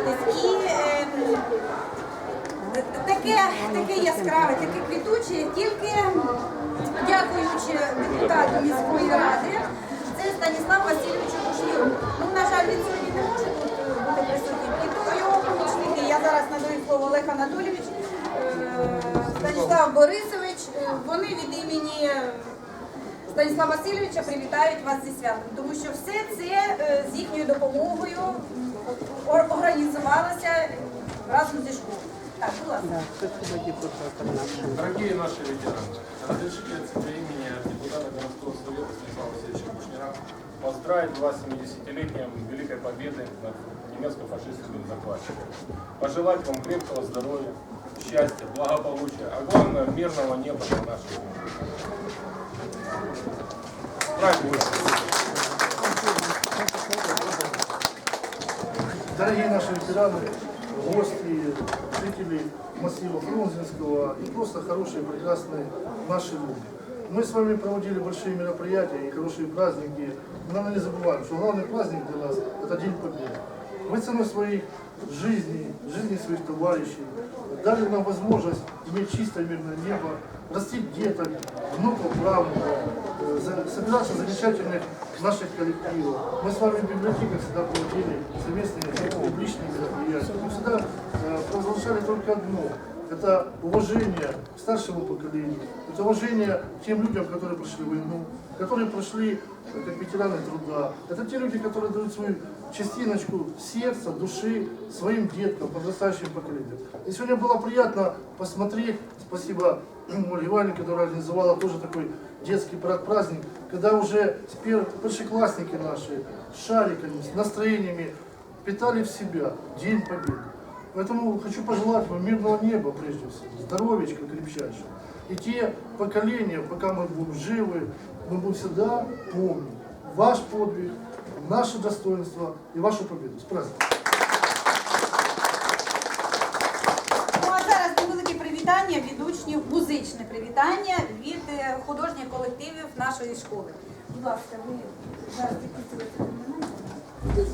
привітатись. І е, таке, таке яскраве, таке квітуче, тільки дякуючи депутату міської ради, це Станіслав Васильовичу Кушніру. Ну, на жаль, він сьогодні не може е, бути присутнім. І тому його помічники, я зараз надаю слово Олег Анатолійович, е, Станіслав Борисович, вони від імені Станіслава Васильовича привітають вас зі святом, тому що все це е, з їхньою допомогою м, ор- організувалося разом зі школою. Так, будь ласка. Дорогие наши ветераны, разрешите от себя имени депутата городского совета Станислава Васильевича Кушнира поздравить вас с 70-летием Великой Победы над немецко-фашистским захватчиком. Пожелать вам крепкого здоровья, счастья, благополучия, а главное мирного неба на нашей земле. Дорогие наши ветераны, гости, жители массива Фрунзенского и просто хорошие, прекрасные наши люди. Мы с вами проводили большие мероприятия и хорошие праздники. Но надо не забывать, что главный праздник для нас – это День Победы. Вы ценой своих жизней, жизни своих товарищей дали нам возможность иметь чистое мирное небо, растить деток, внуков, правнуков, э, собираться замечательных наших коллективах. Мы с вами в библиотеках всегда проводили совместные публичные мероприятия. Мы всегда э, провозглашали только одно – это уважение к старшему поколению, это уважение к тем людям, которые прошли войну, которые прошли э, как ветераны труда. Это те люди, которые дают свою частиночку сердца, души своим деткам, подрастающим поколениям. И сегодня было приятно посмотреть, спасибо Ольге Ивановне, которая организовала тоже такой детский праздник, когда уже теперь старшеклассники наши с шариками, с настроениями питали в себя День Победы. Поэтому хочу пожелать вам мирного неба, прежде всего, здоровечка крепчайшего. И те поколения, пока мы будем живы, мы будем всегда помнить ваш подвиг, наше достоинство и вашу победу. С праздником! Ну а зараз невелике привітання від учнів, музичне привітання від е, художніх колективів нашої школи. Будь ласка, ви зараз підписуєте мене.